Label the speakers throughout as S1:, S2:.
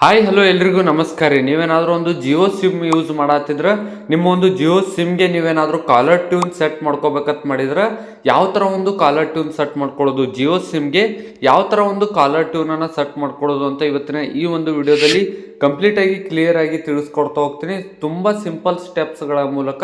S1: Hi hello ಎಲ್ರಿಗೂ ನಮಸ್ಕಾರ ರೀ. ನೀವೇನಾದರೂ ಒಂದು ಜಿಯೋ ಸಿಮ್ ಯೂಸ್ ಮಾಡತ್ತಿದ್ರೆ ನಿಮ್ಮ ಒಂದು ಜಿಯೋ ಸಿಮ್ಗೆ ನೀವೇನಾದರೂ ಕಾಲರ್ ಟ್ಯೂನ್ ಸೆಟ್ ಮಾಡ್ಕೋಬೇಕಂತ ಮಾಡಿದ್ರೆ, ಯಾವ ಥರ ಒಂದು ಕಾಲರ್ ಟ್ಯೂನ್ ಸೆಟ್ ಮಾಡ್ಕೊಳ್ಳೋದು ಜಿಯೋ ಸಿಮ್ಗೆ ಯಾವ ಥರ ಒಂದು ಕಾಲರ್ ಟ್ಯೂನನ್ನು ಸೆಟ್ ಮಾಡ್ಕೊಳ್ಳೋದು ಅಂತ ಇವತ್ತಿನ ಈ ಒಂದು ವಿಡಿಯೋದಲ್ಲಿ ಕಂಪ್ಲೀಟಾಗಿ ಕ್ಲಿಯರ್ ಆಗಿ ತಿಳಿಸ್ಕೊಡ್ತಾ ಹೋಗ್ತೀನಿ. ತುಂಬ ಸಿಂಪಲ್ ಸ್ಟೆಪ್ಸ್ಗಳ ಮೂಲಕ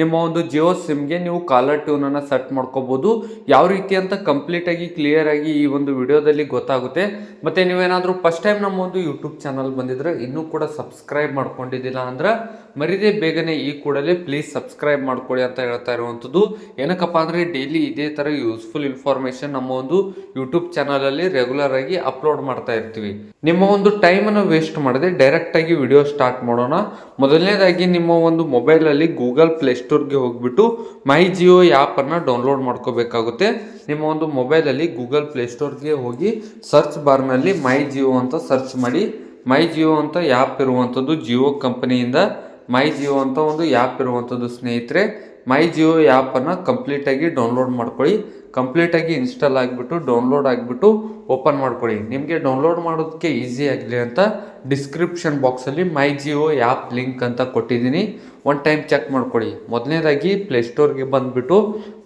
S1: ನಿಮ್ಮ ಒಂದು ಜಿಯೋ ಸಿಮ್ಗೆ ನೀವು ಕಾಲರ್ ಟ್ಯೂನನ್ನು ಸೆಟ್ ಮಾಡ್ಕೋಬೋದು. ಯಾವ ರೀತಿ ಅಂತ ಕಂಪ್ಲೀಟಾಗಿ ಕ್ಲಿಯರಾಗಿ ಈ ಒಂದು ವಿಡಿಯೋದಲ್ಲಿ ಗೊತ್ತಾಗುತ್ತೆ. ಮತ್ತು ನೀವೇನಾದರೂ ಫಸ್ಟ್ ಟೈಮ್ ನಮ್ಮ ಒಂದು ಯೂಟ್ಯೂಬ್ ಚಾನಲ್ ಬಂದಿದ್ರೆ ಇನ್ನೂ ಕೂಡ ಸಬ್ಸ್ಕ್ರೈಬ್ ಮಾಡ್ಕೊಂಡಿದ್ದಿಲ್ಲ ಅಂದ್ರೆ ಮರಿದೇ ಬೇಗನೆ ಈ ಕೂಡಲೇ ಪ್ಲೀಸ್ ಸಬ್ಸ್ಕ್ರೈಬ್ ಮಾಡ್ಕೊಳ್ಳಿ ಅಂತ ಹೇಳ್ತಾ ಇರುವಂಥದ್ದು. ಏನಕ್ಕಪ್ಪ ಅಂದರೆ ಡೈಲಿ ಇದೇ ಥರ ಯೂಸ್ಫುಲ್ ಇನ್ಫಾರ್ಮೇಷನ್ ನಮ್ಮ ಒಂದು ಯೂಟ್ಯೂಬ್ ಚಾನಲಲ್ಲಿ ರೆಗ್ಯುಲರ್ ಆಗಿ ಅಪ್ಲೋಡ್ ಮಾಡ್ತಾ ಇರ್ತೀವಿ. ನಿಮ್ಮ ಒಂದು ಟೈಮನ್ನು ವೇಸ್ಟ್ ಮಾಡದೆ ಡೈರೆಕ್ಟಾಗಿ ವಿಡಿಯೋ ಸ್ಟಾರ್ಟ್ ಮಾಡೋಣ. ಮೊದಲನೇದಾಗಿ ನಿಮ್ಮ ಒಂದು ಮೊಬೈಲಲ್ಲಿ ಗೂಗಲ್ ಪ್ಲೇಸ್ಟೋರ್ಗೆ ಹೋಗ್ಬಿಟ್ಟು ಮೈ ಜಿಯೋ ಆ್ಯಪನ್ನು ಡೌನ್ಲೋಡ್ ಮಾಡ್ಕೋಬೇಕಾಗುತ್ತೆ. ನಿಮ್ಮ ಒಂದು ಮೊಬೈಲಲ್ಲಿ ಗೂಗಲ್ ಪ್ಲೇಸ್ಟೋರ್ಗೆ ಹೋಗಿ ಸರ್ಚ್ ಬಾರ್ನಲ್ಲಿ ಮೈ ಜಿಯೋ ಅಂತ ಸರ್ಚ್ ಮಾಡಿ, ಮೈ ಜಿಯೋ ಅಂತ ಆ್ಯಪ್ ಇರುವಂಥದ್ದು ಜಿಯೋ ಕಂಪನಿಯಿಂದ, ಮೈ ಜಿಯೋ ಅಂತ ಒಂದು ಆ್ಯಪ್ ಇರುವಂಥದ್ದು ಸ್ನೇಹಿತರೆ ಮೈ ಜಿಯೋ ಆ್ಯಪನ್ನು ಕಂಪ್ಲೀಟಾಗಿ ಡೌನ್ಲೋಡ್ ಮಾಡ್ಕೊಳ್ಳಿ. ಕಂಪ್ಲೀಟಾಗಿ ಇನ್ಸ್ಟಾಲ್ ಆಗಿಬಿಟ್ಟು ಡೌನ್ಲೋಡ್ ಆಗಿಬಿಟ್ಟು ಓಪನ್ ಮಾಡ್ಕೊಳ್ಳಿ. ನಿಮಗೆ ಡೌನ್ಲೋಡ್ ಮಾಡೋದಕ್ಕೆ ಈಸಿ ಆಗಲಿ ಅಂತ ಡಿಸ್ಕ್ರಿಪ್ಷನ್ ಬಾಕ್ಸಲ್ಲಿ ಮೈ ಜಿಯೋ ಆ್ಯಪ್ ಲಿಂಕ್ ಅಂತ ಕೊಟ್ಟಿದ್ದೀನಿ. ಒನ್ ಟೈಮ್ ಚೆಕ್ ಮಾಡ್ಕೊಳ್ಳಿ. ಮೊದಲನೇದಾಗಿ ಪ್ಲೇಸ್ಟೋರ್ಗೆ ಬಂದುಬಿಟ್ಟು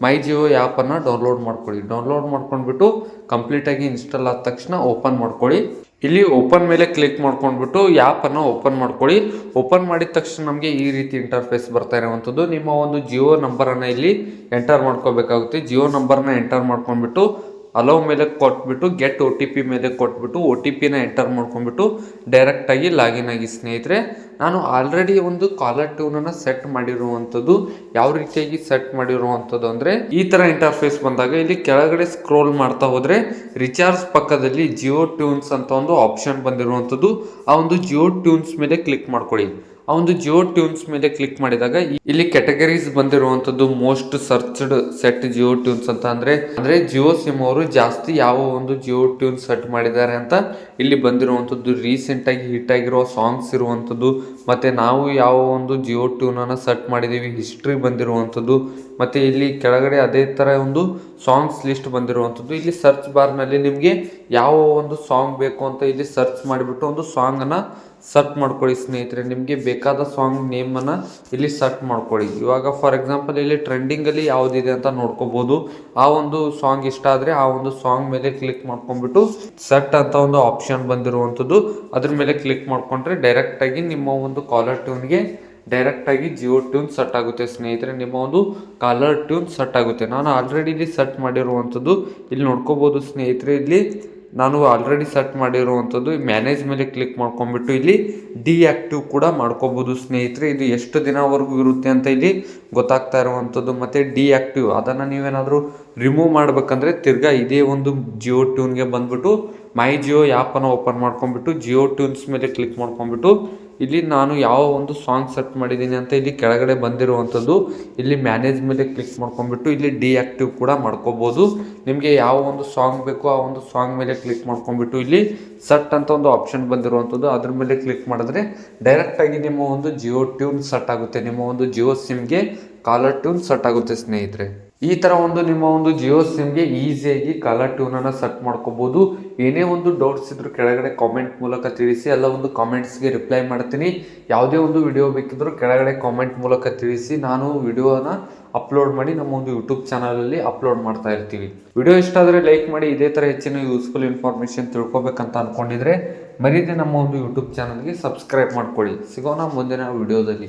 S1: ಮೈ ಜಿಯೋ ಆ್ಯಪನ್ನು ಡೌನ್ಲೋಡ್ ಮಾಡ್ಕೊಳ್ಳಿ. ಡೌನ್ಲೋಡ್ ಮಾಡ್ಕೊಂಡ್ಬಿಟ್ಟು ಕಂಪ್ಲೀಟಾಗಿ ಇನ್ಸ್ಟಾಲ್ ಆದ ತಕ್ಷಣ ಓಪನ್ ಮಾಡ್ಕೊಳ್ಳಿ. ಇಲ್ಲಿ ಓಪನ್ ಮೇಲೆ ಕ್ಲಿಕ್ ಮಾಡ್ಕೊಂಡ್ಬಿಟ್ಟು ಆ್ಯಪನ್ನು ಓಪನ್ ಮಾಡ್ಕೊಳ್ಳಿ. ಓಪನ್ ಮಾಡಿದ ತಕ್ಷಣ ನಮಗೆ ಈ ರೀತಿ ಇಂಟರ್ಫೇಸ್ ಬರ್ತಾ ಇರೋವಂಥದ್ದು. ನಿಮ್ಮ ಒಂದು ಜಿಯೋ ನಂಬರನ್ನು ಇಲ್ಲಿ ಎಂಟರ್ ಮಾಡ್ಕೋಬೇಕಾಗುತ್ತೆ. ಜಿಯೋ ನಂಬರ್ನ ಎಂಟರ್ ಮಾಡ್ಕೊಂಡ್ಬಿಟ್ಟು ಅಲೋ ಮೇಲೆ ಕೊಟ್ಬಿಟ್ಟು ಗೆಟ್ ಒ ಟಿ ಪಿ ಮೇಲೆ ಕೊಟ್ಬಿಟ್ಟು ಒ ಟಿ ಪಿನ ಎಂಟರ್ ಮಾಡ್ಕೊಂಡ್ಬಿಟ್ಟು ಡೈರೆಕ್ಟಾಗಿ ಲಾಗಿನ್ ಆಗಿ ಸ್ನೇಹಿತರೆ, ನಾನು ಆಲ್ರೆಡಿ ಒಂದು ಕಾಲರ್ ಟ್ಯೂನನ್ನು ಸೆಟ್ ಮಾಡಿರುವಂಥದ್ದು ಯಾವ ರೀತಿಯಾಗಿ ಸೆಟ್ ಮಾಡಿರುವಂಥದ್ದು ಅಂದರೆ, ಈ ಥರ ಇಂಟರ್ಫೇಸ್ ಬಂದಾಗ ಇಲ್ಲಿ ಕೆಳಗಡೆ ಸ್ಕ್ರೋಲ್ ಮಾಡ್ತಾ ಹೋದರೆ ರಿಚಾರ್ಜ್ ಪಕ್ಕದಲ್ಲಿ ಜಿಯೋ ಟ್ಯೂನ್ಸ್ ಅಂತ ಒಂದು ಆಪ್ಷನ್ ಬಂದಿರುವಂಥದ್ದು ಆ ಒಂದು ಜಿಯೋ ಟ್ಯೂನ್ಸ್ ಮೇಲೆ ಕ್ಲಿಕ್ ಮಾಡ್ಕೊಳ್ಳಿ. ಆ ಒಂದು ಜಿಯೋ ಟ್ಯೂನ್ಸ್ ಮೇಲೆ ಕ್ಲಿಕ್ ಮಾಡಿದಾಗ ಇಲ್ಲಿ categories ಬಂದಿರುವಂತದ್ದು most searched set Jio tunes ಅಂತ. ಅಂದ್ರೆ ಅಂದ್ರೆ ಜಿಯೋ ಸಿಮ್ ಅವರು ಜಾಸ್ತಿ ಯಾವ ಒಂದು ಜಿಯೋ ಟ್ಯೂನ್ ಸೆಟ್ ಮಾಡಿದ್ದಾರೆ ಅಂತ ಇಲ್ಲಿ ಬಂದಿರುವಂತದ್ದು ರೀಸೆಂಟ್ ಆಗಿ ಹಿಟ್ ಆಗಿರೋ ಸಾಂಗ್ಸ್ ಇರುವಂತದ್ದು, ಮತ್ತೆ ನಾವು ಯಾವ ಒಂದು ಜಿಯೋ ಟ್ಯೂನ್ ಅನ್ನ ಸೆಟ್ ಮಾಡಿದೀವಿ ಹಿಸ್ಟ್ರಿ ಬಂದಿರುವಂತದ್ದು, ಮತ್ತೆ ಇಲ್ಲಿ ಕೆಳಗಡೆ ಅದೇ ತರ ಒಂದು ಸಾಂಗ್ಸ್ ಲಿಸ್ಟ್ ಬಂದಿರುವಂತದ್ದು. ಇಲ್ಲಿ ಸರ್ಚ್ ಬಾರ್ನಲ್ಲಿ ನಿಮಗೆ ಯಾವ ಒಂದು ಸಾಂಗ್ ಬೇಕು ಅಂತ ಇಲ್ಲಿ ಸರ್ಚ್ ಮಾಡಿಬಿಟ್ಟು ಒಂದು ಸಾಂಗನ್ನು ಸರ್ಚ್ ಮಾಡ್ಕೊಳ್ಳಿ ಸ್ನೇಹಿತರೆ, ನಿಮಗೆ ಬೇಕಾದ ಸಾಂಗ್ ನೇಮನ್ನು ಇಲ್ಲಿ ಸರ್ಚ್ ಮಾಡ್ಕೊಳ್ಳಿ. ಇವಾಗ ಫಾರ್ ಎಕ್ಸಾಂಪಲ್ ಇಲ್ಲಿ ಟ್ರೆಂಡಿಂಗಲ್ಲಿ ಯಾವುದಿದೆ ಅಂತ ನೋಡ್ಕೋಬೋದು. ಆ ಒಂದು ಸಾಂಗ್ ಇಷ್ಟ ಆದರೆ ಆ ಒಂದು ಸಾಂಗ್ ಮೇಲೆ ಕ್ಲಿಕ್ ಮಾಡ್ಕೊಂಡ್ಬಿಟ್ಟು ಸೆಟ್ ಅಂತ ಒಂದು ಆಪ್ಷನ್ ಬಂದಿರುವಂಥದ್ದು. ಅದ್ರ ಮೇಲೆ ಕ್ಲಿಕ್ ಮಾಡ್ಕೊಂಡ್ರೆ ಡೈರೆಕ್ಟಾಗಿ ನಿಮ್ಮ ಒಂದು ಕಾಲರ್ ಟ್ಯೂನ್ಗೆ ಡೈರೆಕ್ಟಾಗಿ ಜಿಯೋ ಟ್ಯೂನ್ ಸೆಟ್ ಆಗುತ್ತೆ ಸ್ನೇಹಿತರೆ. ನಿಮ್ಮ ಒಂದು ಕಾಲರ್ ಟ್ಯೂನ್ ಸೆಟ್ ಆಗುತ್ತೆ. ನಾನು ಆಲ್ರೆಡಿ ಇಲ್ಲಿ ಸೆಟ್ ಮಾಡಿರುವಂಥದ್ದು. ಇಲ್ಲಿ ನೋಡ್ಕೋಬೋದು ಸ್ನೇಹಿತರೆ, ಇಲ್ಲಿ ನಾನು ಆಲ್ರೆಡಿ ಸೆಟ್ ಮಾಡಿರುವಂಥದ್ದು ಮ್ಯಾನೇಜ್ ಮೇಲೆ ಕ್ಲಿಕ್ ಮಾಡ್ಕೊಂಡ್ಬಿಟ್ಟು ಇಲ್ಲಿ ಡಿಆಕ್ಟಿವ್ ಕೂಡ ಮಾಡ್ಕೋಬೋದು ಸ್ನೇಹಿತರೆ. ಇದು ಎಷ್ಟು ದಿನವರೆಗೂ ಇರುತ್ತೆ ಅಂತ ಇಲ್ಲಿ ಗೊತ್ತಾಗ್ತಾ ಇರುವಂಥದ್ದು. ಮತ್ತು ಡಿಆಕ್ಟಿವ್ ಅದನ್ನು ನೀವೇನಾದರೂ ರಿಮೂವ್ ಮಾಡಬೇಕಂದ್ರೆ ತಿರ್ಗಾ ಇದೇ ಒಂದು ಜಿಯೋ ಟ್ಯೂನ್ಗೆ ಬಂದುಬಿಟ್ಟು ಮೈ ಜಿಯೋ ಆ್ಯಪನ್ನು ಓಪನ್ ಮಾಡ್ಕೊಂಡ್ಬಿಟ್ಟು ಜಿಯೋ ಟ್ಯೂನ್ಸ್ ಮೇಲೆ ಕ್ಲಿಕ್ ಮಾಡ್ಕೊಂಡ್ಬಿಟ್ಟು ಇಲ್ಲಿ ನಾನು ಯಾವ ಒಂದು ಸಾಂಗ್ ಸೆಟ್ ಮಾಡಿದ್ದೀನಿ ಅಂತ ಇಲ್ಲಿ ಕೆಳಗಡೆ ಬಂದಿರುವಂಥದ್ದು, ಇಲ್ಲಿ ಮ್ಯಾನೇಜ್ ಮೇಲೆ ಕ್ಲಿಕ್ ಮಾಡ್ಕೊಂಡ್ಬಿಟ್ಟು ಇಲ್ಲಿ ಡಿಆಕ್ಟಿವ್ ಕೂಡ ಮಾಡ್ಕೋಬೋದು. ನಿಮಗೆ ಯಾವ ಒಂದು ಸಾಂಗ್ ಬೇಕು ಆ ಒಂದು ಸಾಂಗ್ ಮೇಲೆ ಕ್ಲಿಕ್ ಮಾಡ್ಕೊಂಡ್ಬಿಟ್ಟು ಇಲ್ಲಿ ಸೆಟ್ ಅಂತ ಒಂದು ಆಪ್ಷನ್ ಬಂದಿರುವಂಥದ್ದು, ಅದ್ರ ಮೇಲೆ ಕ್ಲಿಕ್ ಮಾಡಿದ್ರೆ ಡೈರೆಕ್ಟಾಗಿ ನಿಮ್ಮ ಒಂದು ಜಿಯೋ ಟ್ಯೂನ್ ಸೆಟ್ ಆಗುತ್ತೆ. ನಿಮ್ಮ ಒಂದು ಜಿಯೋ ಸಿಮ್ಗೆ ಕಾಲರ್ ಟ್ಯೂನ್ ಸೆಟ್ ಆಗುತ್ತೆ ಸ್ನೇಹಿತರೆ. ಈ ಥರ ಒಂದು ನಿಮ್ಮ ಒಂದು ಜಿಯೋ ಸಿಮ್ಗೆ ಈಸಿಯಾಗಿ ಕಾಲರ್ ಟ್ಯೂನನ್ನು ಸೆಟ್ ಮಾಡ್ಕೋಬೋದು. ಏನೇ ಒಂದು ಡೌಟ್ಸ್ ಇದ್ದರೂ ಕೆಳಗಡೆ ಕಾಮೆಂಟ್ ಮೂಲಕ ತಿಳಿಸಿ, ಎಲ್ಲ ಒಂದು ಕಾಮೆಂಟ್ಸ್ಗೆ ರಿಪ್ಲೈ ಮಾಡ್ತೀನಿ. ಯಾವುದೇ ಒಂದು ವಿಡಿಯೋ ಬೇಕಿದ್ದರೂ ಕೆಳಗಡೆ ಕಾಮೆಂಟ್ ಮೂಲಕ ತಿಳಿಸಿ, ನಾನು ವಿಡಿಯೋನ ಅಪ್ಲೋಡ್ ಮಾಡಿ ನಮ್ಮ ಒಂದು ಯೂಟ್ಯೂಬ್ ಚಾನಲಲ್ಲಿ ಅಪ್ಲೋಡ್ ಮಾಡ್ತಾ ಇರ್ತೀವಿ. ವಿಡಿಯೋ ಇಷ್ಟ ಆದರೆ ಲೈಕ್ ಮಾಡಿ, ಇದೇ ಥರ ಹೆಚ್ಚಿನ ಯೂಸ್ಫುಲ್ ಇನ್ಫಾರ್ಮೇಷನ್ ತಿಳ್ಕೊಬೇಕಂತ ಅಂದ್ಕೊಂಡಿದ್ರೆ ಮರೀದೆ ನಮ್ಮ ಒಂದು ಯೂಟ್ಯೂಬ್ ಚಾನಲ್ಗೆ ಸಬ್ಸ್ಕ್ರೈಬ್ ಮಾಡ್ಕೊಳ್ಳಿ. ಸಿಗೋಣ ಮುಂದಿನ ವಿಡಿಯೋದಲ್ಲಿ